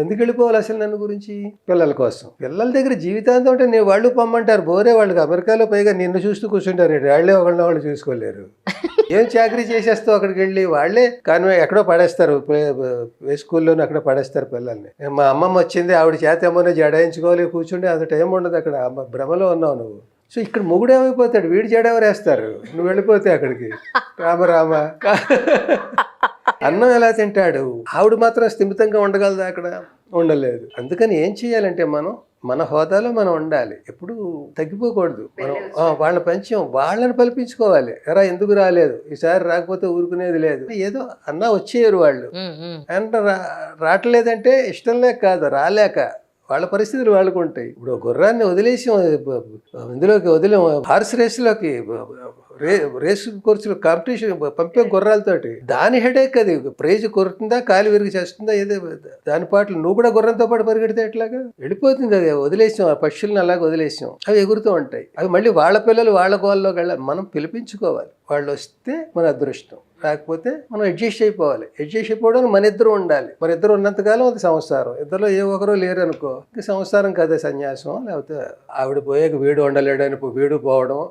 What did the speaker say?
ఎందుకు వెళ్ళిపోవాలి అసలు నన్ను గురించి? పిల్లల కోసం. పిల్లల దగ్గర జీవితాంతం అంటే నేను వాళ్ళు పొమ్మంటారు బోరే వాళ్ళకి. అమెరికాలో పైగా నిన్ను చూస్తూ కూర్చుంటారు? వాళ్ళే ఒకళ్ళని వాళ్ళు చూసుకోలేరు. ఏం చాకరీ చేసేస్తావు అక్కడికి వెళ్ళి వాళ్ళే కానీ ఎక్కడో పడేస్తారు. స్కూల్లోనే అక్కడ పడేస్తారు పిల్లల్ని. మా అమ్మమ్మ వచ్చింది ఆవిడ చేత ఏమన్నా జడాయించుకోవాలి కూర్చుంటే అంత టైం ఉండదు అక్కడ. భ్రమలో ఉన్నావు నువ్వు. సో ఇక్కడ మొగుడు ఏమైపోతాడు? వీడి జడెవరేస్తారు నువ్వు వెళ్ళిపోతే అక్కడికి. రామ రామ. అన్నం ఎలా తింటాడు? ఆవిడ మాత్రం స్థిమితంగా ఉండగలదా అక్కడ? ఉండలేదు. అందుకని ఏం చేయాలంటే మనం మన హోదాలో మనం ఉండాలి. ఎప్పుడు తగ్గిపోకూడదు. మనం వాళ్ళ పంచం వాళ్ళని పలిపించుకోవాలి. ఎరా ఎందుకు రాలేదు? ఈసారి రాకపోతే ఊరుకునేది లేదు. ఏదో అన్నా వచ్చేయరు వాళ్ళు. అంటే రా రావట్లేదంటే ఇష్టం లేక కాదు రాలేక. వాళ్ళ పరిస్థితులు వాళ్ళకు ఉంటాయి. ఇప్పుడు గుర్రాన్ని వదిలేసాం ఇందులోకి వదిలేం హార్స్ రేస్లోకి రే రేసు కోర్సులు కాంపిటీషన్ పంపే గుర్రాలతోటి దాని హెడేక్ అది. ప్రైజ్ కొరుతుందా కాలు విరిగి చేస్తుందా ఏదో దాని పాటలు నువ్వు కూడా గుర్రంతో పాటు పరిగెడితే ఎట్లాగా? వెళ్ళిపోతుంది అది. వదిలేసాం ఆ పక్షులను అలాగే వదిలేసాం. అవి ఎగురుతూ ఉంటాయి. అవి మళ్ళీ వాళ్ళ పిల్లలు వాళ్ళ గోల్లోకి వెళ్ళాలి మనం పిలిపించుకోవాలి. వాళ్ళు వస్తే మన అదృష్టం. కాకపోతే మనం అడ్జస్ట్ అయిపోవాలి. అడ్జస్ట్ అయిపోవడానికి మన ఇద్దరు ఉండాలి. మన ఇద్దరు ఉన్నంతకాలం అది సంసారం. ఇద్దరులో ఏ ఒకరు లేరు అనుకో ఇంకా సంసారం కదా సన్యాసం. లేకపోతే ఆవిడ పోయాక వీడు ఉండలేడని వీడు పోవడం.